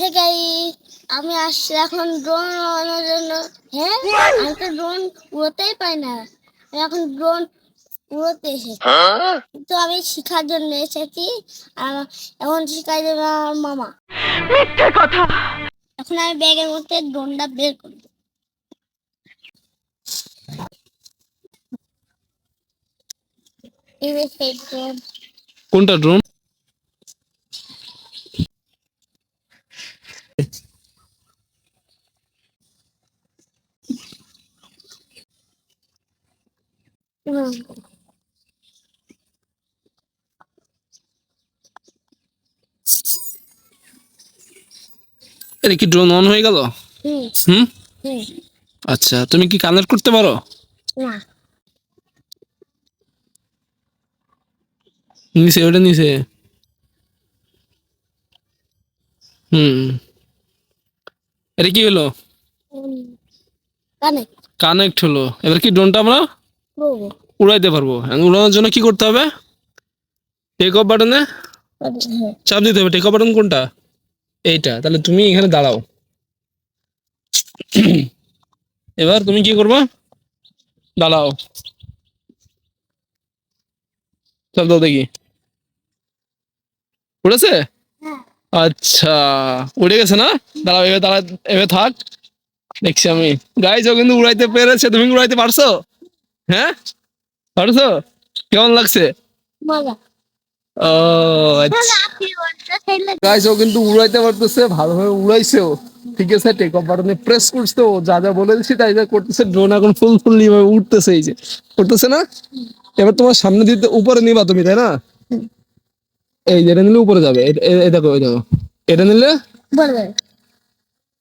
হে আমি আসছি এখন ড্রোন উড়ানোর জন্য। হ্যাঁ? আমি তো ড্রোন উড়োতেই পাই না। আমি এখন ড্রোন উড়োতে এসেছি। তো আমি শিখার জন্য এসেছি। আর এখন শিখাই দেবে আমার মামা। মিথ্যে কথা! এখন আমি ব্যাগের মধ্যে ড্রোনটা বের করব। কোনটা ড্রোন হুম। এটা কি ড্রোন অন হয়ে গেল? হুম। আচ্ছা তুমি কি কানেক্ট করতে পারো? না। নিচে ওটা নিচে। হুম। এটা কি হলো? কানেক্ট। হলো। এবার কি ড্রোনটা আমরা উড়াইতে পারব। উড়ানোর জন্য কি করতে হবে? টেক অফ বাটনে চাপ দিতে হবে। টেক অফ বাটন কোনটা? এইটা। তাহলে তুমি এখানে দাঁড়াও। এবার তুমি কি করবা? দাঁড়াও। চাপ দাও দেখি। উড়েছে? হ্যাঁ। আচ্ছা। উড়ে গেছে না? দাঁড়াও এবার দাঁড়া এবার থাক। দেখছি আমি। গাইজ ও কিন্তু উড়াইতে পেরেছে। তুমি উড়াইতে পারছ? হ্যাঁ? পারছ? কেমন লাগছে? ও আচ্ছা। গাইস ও কিন্তু উড়াইতে পারতেছে ভালোভাবে উড়াইছেও। ঠিক আছে টেক অফ বাটনে প্রেস করছে ও যা যা বলে দিছি তাই যা করতেছে ড্রোন এখন ফুল ফুললি ভাবে উঠতেছে এই যে। করতেছে না? এবার তোমার সামনে দিতে উপরে নিবা তুমি তাই না? এই যেটা নিলে উপরে যাবে। এই দেখো এই দেখো। এটা নিলে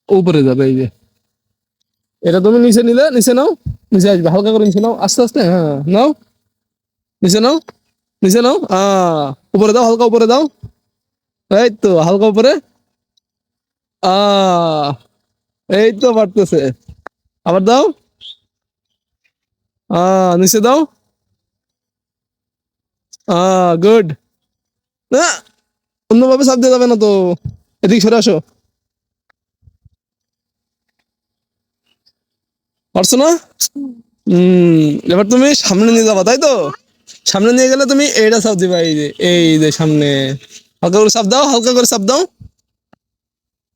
উপরে যাবে এই যে। এটা তুমি নিচে নিলে নিচে নাও। নিচে আসবে, হালকা করে নিচে নাও, আস্তে আস্তে হ্যাঁ নাও, নিচে নাও নিচে নাও আহ উপরে দাও, হালকা উপরে দাও, এই তো, হালকা উপরে আহ এই তো পারতেছে আবার দাও আহ নিচে দাও আহ গুড না, অন্যভাবে চাপ দিয়ে যাবে না তো, এদিকে সরে আসো। পারছ না? হম এবার তুমি সামনে নিয়ে যাবা, তাই তো? সামনে নিয়ে গেলে তুমি এইটা দিবা, এই যে এই যে সামনে। হালকা করে দাও, হালকা করে দাও।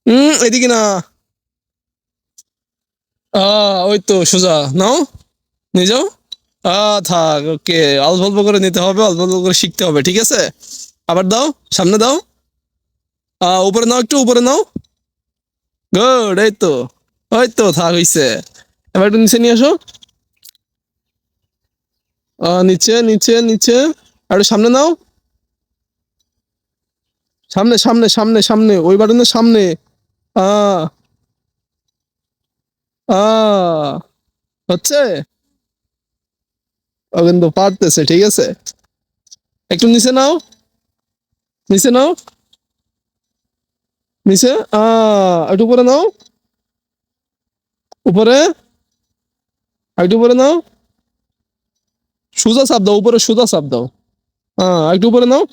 হুম এদিকে না। ওই তো, সোজা। নাও, নিয়ে যাও। থাক, ওকে, অল্প অল্প করে নিতে হবে, অল্প অল্প করে শিখতে হবে, ঠিক আছে? আবার দাও, সামনে দাও। উপরে নাও, একটু উপরে নাও। গুড এই তো। ওই তো, থাক, হইছে। এবার একটু নিচে নিয়ে আসো। আহ, নিচে নিচে নিচে। আর সামনে নাও। সামনে সামনে সামনে সামনে। ওই বাটনের সামনে। হচ্ছে? ও কিন্তু পারতেছে ঠিক আছে। একটু নিচে নাও। নিচে নাও। নিচে আ একটু উপরে নাও। উপরে। একটু উপরে নাও। সোজা চাপ দাও, উপরে সোজা চাপ দাও। হ্যাঁ একটু উপরে নাও।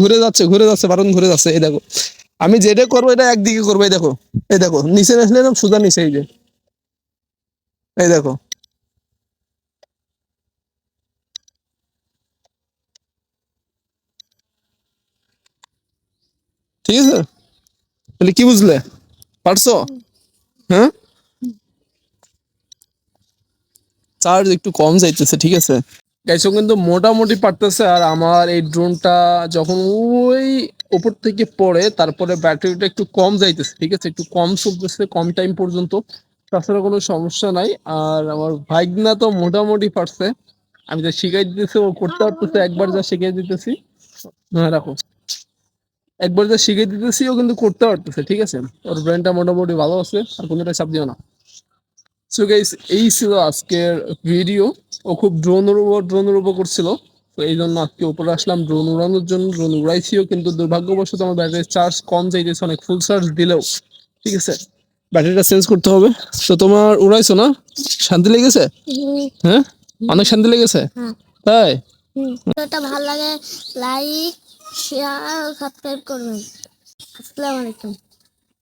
ঘুরে যাচ্ছে ঘুরে যাচ্ছে, বারণ ঘুরে যাচ্ছে, এই দেখো। আমি যেটা করব এটা একদিকে করব, এই দেখো এই দেখো, নিচে আসলে না সোজা নিচে, এই যে। এই দেখো। ঠিক আছে? তাহলে কি বুঝলে? পারছ? হ্যাঁ? চার্জ একটু কম যাইতেছে, ঠিক আছে? গাইছো কিন্তু মোটামুটি পারতেছে আর আমার এই ড্রোনটা যখন ওই উপর থেকে পড়ে, তারপরে ব্যাটারিটা একটু কম যাইতেছে, ঠিক আছে? একটু কম চলতেছে, কম টাইম পর্যন্ত। তাছাড়া কোনো সমস্যা নাই। আর আমার ভাইগনা তো মোটামুটি পারছে। আমি যা শিখাই দিতেছি, ও করতে পারতেছে। একবার যা শিখাই দিতেছি হ্যাঁ রাখো। একবার যা শিখিয়ে দিতেছি, ও কিন্তু করতে পারতেছে, ঠিক আছে? ওর ব্রেনটা মোটামুটি ভালো আছে, আর কোনোটা চাপ দিও না। সো গাইস এই ছিল আজকের ভিডিও ও খুব ড্রোন উপর ড্রোনের উপর করছিল। তো এই জন্য আজকে উপরে আসলাম ড্রোন উড়ানোর জন্য। ড্রোন উড়াইছিও কিন্তু দুর্ভাগ্যবশত আমার ব্যাটারির চার্জ কম যাইতেছে অনেক ফুল চার্জ দিলেও। ঠিক আছে? ব্যাটারিটা চেঞ্জ করতে হবে। তো তোমার উড়াইছো না? শান্তি লেগেছে? হ্যাঁ? অনেক শান্তি লেগেছে? হ্যাঁ তাই? ভিডিওটা ভালো লাগে লাইক শেয়ার সাবস্ক্রাইব করবেন। আসসালামু আলাইকুম।